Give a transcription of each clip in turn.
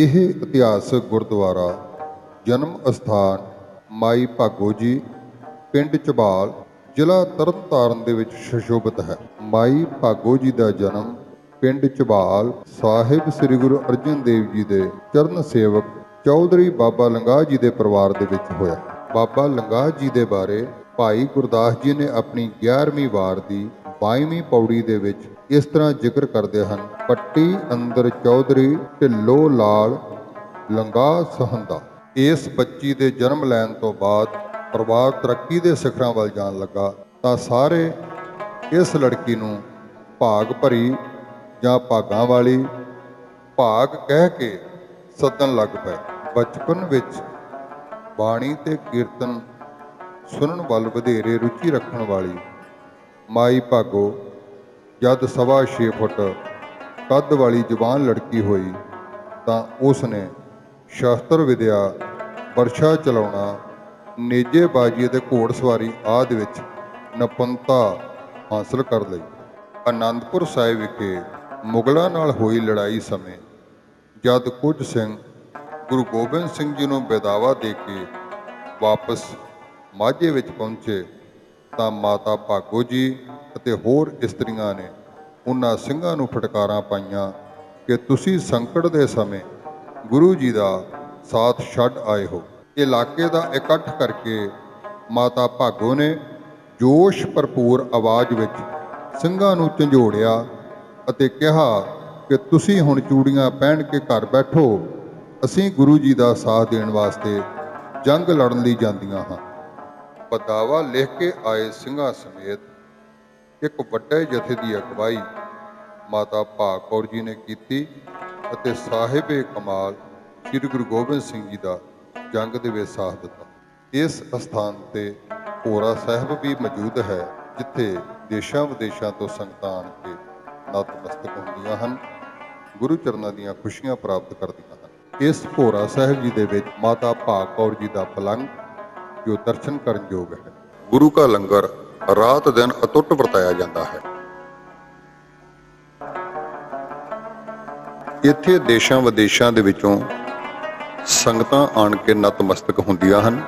ਇਹ ਇਤਿਹਾਸਕ ਗੁਰਦੁਆਰਾ ਜਨਮ ਅਸਥਾਨ ਮਾਈ ਭਾਗੋ ਜੀ, ਪਿੰਡ ਚਬਾਲ, ਜ਼ਿਲ੍ਹਾ ਤਰਨਤਾਰਨ ਦੇ ਵਿੱਚ ਸੁਸ਼ੋਭਿਤ ਹੈ। ਮਾਈ ਭਾਗੋ ਜੀ ਦਾ ਜਨਮ ਪਿੰਡ ਚਬਾਲ ਸਾਹਿਬ ਸ੍ਰੀ ਗੁਰੂ ਅਰਜਨ ਦੇਵ ਜੀ ਦੇ ਚਰਨ ਸੇਵਕ ਚੌਧਰੀ ਬਾਬਾ ਲੰਗਾਹ ਜੀ ਦੇ ਪਰਿਵਾਰ ਦੇ ਵਿੱਚ ਹੋਇਆ। ਬਾਬਾ ਲੰਗਾਹ ਜੀ ਦੇ ਬਾਰੇ ਭਾਈ ਗੁਰਦਾਸ ਜੀ ਨੇ ਆਪਣੀ 11ਵੀਂ ਵਾਰ ਦੀ 22ਵੀਂ ਪੌੜੀ ਦੇ ਵਿੱਚ ਇਸ ਤਰ੍ਹਾਂ ਜ਼ਿਕਰ ਕਰਦੇ ਹਨ, ਪੱਟੀ ਅੰਦਰ ਚੌਧਰੀ ਢਿੱਲੋ ਲਾਲ, ਲੰਗਾ ਸਹੰਦਾ। ਇਸ ਬੱਚੀ ਦੇ ਜਨਮ ਲੈਣ ਤੋਂ ਬਾਅਦ ਪਰਿਵਾਰ ਤਰੱਕੀ ਦੇ ਸਿਖਰਾਂ ਵੱਲ ਜਾਣ ਲੱਗਾ, ਤਾਂ ਸਾਰੇ ਇਸ ਲੜਕੀ ਨੂੰ ਭਾਗ ਭਰੀ ਜਾਂ ਭਾਗਾਂ ਵਾਲੀ ਭਾਗ ਕਹਿ ਕੇ ਸੱਦਣ ਲੱਗ ਪਏ। ਬਚਪਨ ਵਿੱਚ ਬਾਣੀ ਤੇ ਕੀਰਤਨ ਸੁਣਨ ਵੱਲ ਵਧੇਰੇ ਰੁਚੀ ਰੱਖਣ ਵਾਲੀ ਮਾਈ ਭਾਗੋ, ਜਦ ਸਵਾ 6 ਫੁੱਟ ਕੱਦ ਵਾਲੀ ਜਵਾਨ ਲੜਕੀ ਹੋਈ, ਤਾਂ ਉਸ ਨੇ ਸ਼ਾਸਤਰ ਵਿਦਿਆ, ਵਰਸ਼ਾ ਚਲਾਉਣਾ, ਨੇਜੇ ਬਾਜੀ ਅਤੇ ਘੋੜਸਵਾਰੀ ਆਦਿ ਵਿੱਚ ਨਿਪੁੰਨਤਾ ਹਾਸਲ ਕਰ ਲਈ। ਆਨੰਦਪੁਰ ਸਾਹਿਬ ਵਿਖੇ ਮੁਗਲਾਂ ਨਾਲ ਹੋਈ ਲੜਾਈ ਸਮੇਂ ਜਦ ਕੁਝ ਸਿੰਘ ਗੁਰੂ ਗੋਬਿੰਦ ਸਿੰਘ ਜੀ ਨੂੰ ਬੇਦਾਵਾ ਦੇ ਕੇ ਵਾਪਸ ਮਾਝੇ ਵਿੱਚ ਪਹੁੰਚੇ ਤਾਂ ਮਾਤਾ ਭਾਗੋ ਜੀ ਅਤੇ ਹੋਰ ਇਸਤਰੀਆਂ ਨੇ ਉਹਨਾਂ ਸਿੰਘਾਂ ਨੂੰ ਫਟਕਾਰਾਂ ਪਾਈਆਂ ਕਿ ਤੁਸੀਂ ਸੰਕਟ ਦੇ ਸਮੇਂ ਗੁਰੂ ਜੀ ਦਾ ਸਾਥ ਛੱਡ ਆਏ ਹੋ। ਇਲਾਕੇ ਦਾ ਇਕੱਠ ਕਰਕੇ ਮਾਤਾ ਭਾਗੋ ਨੇ ਜੋਸ਼ ਭਰਪੂਰ ਆਵਾਜ਼ ਵਿੱਚ ਸਿੰਘਾਂ ਨੂੰ ਝੰਜੋੜਿਆ ਅਤੇ ਕਿਹਾ ਕਿ ਤੁਸੀਂ ਹੁਣ ਚੂੜੀਆਂ ਪਹਿਨ ਕੇ ਘਰ ਬੈਠੋ, ਅਸੀਂ ਗੁਰੂ ਜੀ ਦਾ ਸਾਥ ਦੇਣ ਵਾਸਤੇ ਜੰਗ ਲੜਨ ਲਈ ਜਾਂਦੀਆਂ ਹਾਂ। ਬਦਾਵਾ ਲਿਖ ਕੇ ਆਏ ਸਿੰਘਾਂ ਸਮੇਤ ਇੱਕ ਵੱਡੇ ਜਥੇ ਦੀ ਅਗਵਾਈ ਮਾਤਾ ਭਾਗ ਕੌਰ ਜੀ ਨੇ ਕੀਤੀ ਅਤੇ ਸਾਹਿਬੇ ਕਮਾਲ ਸ੍ਰੀ ਗੁਰੂ ਗੋਬਿੰਦ ਸਿੰਘ ਜੀ ਦਾ ਜੰਗ ਦੇ ਵਿੱਚ ਸਾਥ ਦਿੱਤਾ। ਇਸ ਅਸਥਾਨ ਤੇ ਭੋਰਾ ਸਾਹਿਬ ਵੀ ਮੌਜੂਦ ਹੈ, ਜਿੱਥੇ ਦੇਸ਼ਾਂ ਵਿਦੇਸ਼ਾਂ ਤੋਂ ਸੰਗਤਾਂ ਆਣ ਕੇ ਨਤਮਸਤਕ ਹੁੰਦੀਆਂ ਹਨ, ਗੁਰੂ ਚਰਨਾਂ ਦੀਆਂ ਖੁਸ਼ੀਆਂ ਪ੍ਰਾਪਤ ਕਰਦੀਆਂ ਹਨ। ਇਸ ਭੋਰਾ ਸਾਹਿਬ ਜੀ ਦੇ ਵਿੱਚ ਮਾਤਾ ਭਾਗ ਕੌਰ ਜੀ ਦਾ ਪਲੰਗ ਜੋ ਦਰਸ਼ਨ ਕਰਨ ਯੋਗ ਹੈ। ਗੁਰੂ ਕਾ ਲੰਗਰ ਰਾਤ ਦਿਨ ਅਟੁੱਟ ਵਰਤਾਇਆ ਜਾਂਦਾ ਹੈ। ਇੱਥੇ ਦੇਸ਼ਾਂ ਵਿਦੇਸ਼ਾਂ ਦੇ ਵਿੱਚੋਂ ਸੰਗਤਾਂ ਆਣ ਕੇ ਨਤਮਸਤਕ ਹੁੰਦੀਆਂ ਹਨ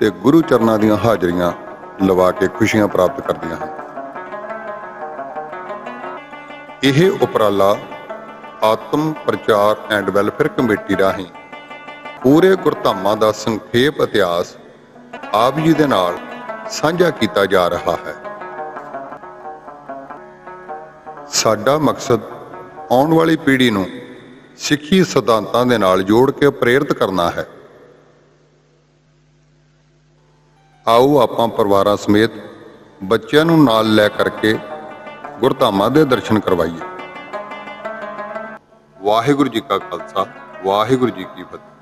ਤੇ ਗੁਰੂ ਚਰਨਾਂ ਦੀਆਂ ਹਾਜ਼ਰੀਆਂ ਲਵਾ ਕੇ ਖੁਸ਼ੀਆਂ ਪ੍ਰਾਪਤ ਕਰਦੀਆਂ ਹਨ। ਇਹ ਉਪਰਾਲਾ ਆਤਮ ਪ੍ਰਚਾਰ ਐਂਡ ਵੈਲਫੇਅਰ ਕਮੇਟੀ ਰਾਹੀਂ ਪੂਰੇ ਗੁਰਧਾਮਾਂ ਦਾ ਸੰਖੇਪ ਇਤਿਹਾਸ ਆਪ ਜੀ ਦੇ ਨਾਲ ਸਾਂਝਾ ਕੀਤਾ ਜਾ ਰਿਹਾ ਹੈ। ਸਾਡਾ ਮਕਸਦ ਆਉਣ ਵਾਲੀ ਪੀੜ੍ਹੀ ਨੂੰ ਸਿੱਖੀ ਸਿਧਾਂਤਾਂ ਦੇ ਨਾਲ ਜੋੜ ਕੇ ਪ੍ਰੇਰਿਤ ਕਰਨਾ ਹੈ। ਆਓ ਆਪਾਂ ਪਰਿਵਾਰਾਂ ਸਮੇਤ ਬੱਚਿਆਂ ਨੂੰ ਨਾਲ ਲੈ ਕਰਕੇ ਗੁਰਧਾਮਾਂ ਦੇ ਦਰਸ਼ਨ ਕਰਵਾਈਏ। ਵਾਹਿਗੁਰੂ ਜੀ ਕਾ ਖਾਲਸਾ, ਵਾਹਿਗੁਰੂ ਜੀ ਕੀ ਫਤਿਹ।